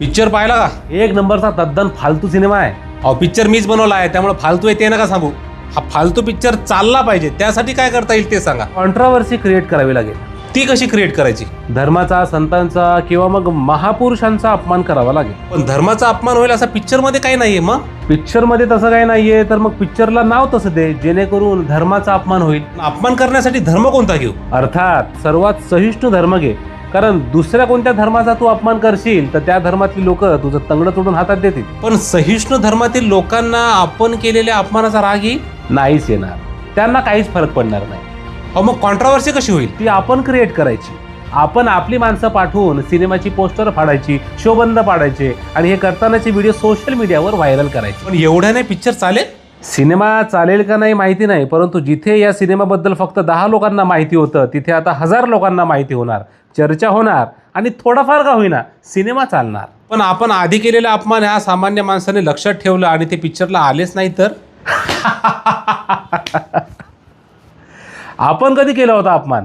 Picture पाहिला का? एक नंबरचा तद्दन फालतू सिनेमा आहे. अहो पिक्चर मीच बनवला आहे त्यामुळे फालतू आहे ते नका सांगू. हा फालतू पिक्चर चालला पाहिजे त्यासाठी काय करता येईल ते सांगा. कॉन्ट्रावर्सी क्रिएट करावी लागेल. ती कशी क्रिएट करायची? धर्माचा संतांचा किंवा मग महापुरुषांचा अपमान करावा लागेल. पण धर्माचा अपमान होईल असा पिक्चरमध्ये काही नाहीये मग? पिक्चरमध्ये तसं काही नाहीये तर मग पिक्चरला नाव तसं दे जेणेकरून धर्माचा अपमान होईल. अपमान करण्यासाठी धर्म कोणता घेऊ? अर्थात सर्वात सहिष्णू धर्म घे. कारण दुसऱ्या कोणत्या धर्माचा तू अपमान करशील तर त्या धर्मातली लोक तुझं तंगड तोडून हातात देतील. पण सहिष्णू धर्मातील लोकांना आपण केलेल्या अपमानाचा राग येईल नाहीच येणार. त्यांना काहीच फरक पडणार नाही. अहो मग कॉन्ट्रावर्सी कशी होईल? ती आपण क्रिएट करायची. आपण आपली माणसं पाठवून सिनेमाची पोस्टर फाडायची शोबंद पाडायचे आणि हे करतानाचे व्हिडिओ सोशल मीडियावर व्हायरल करायचे. पण एवढ्याने पिक्चर चालेल? सिनेमा चालेल का नाही माहिती नाही परंतु जिथे या सिनेमाबद्दल फक्त दहा लोकांना माहिती होतं तिथे आता हजार लोकांना माहिती होणार चर्चा होणार आणि थोडाफार का होईना सिनेमा चालणार. पण आपण आधी केलेला अपमान हा सामान्य माणसाने लक्षात ठेवला आणि ते पिक्चरला आलेच नाही तर? आपण कधी केला होता अपमान?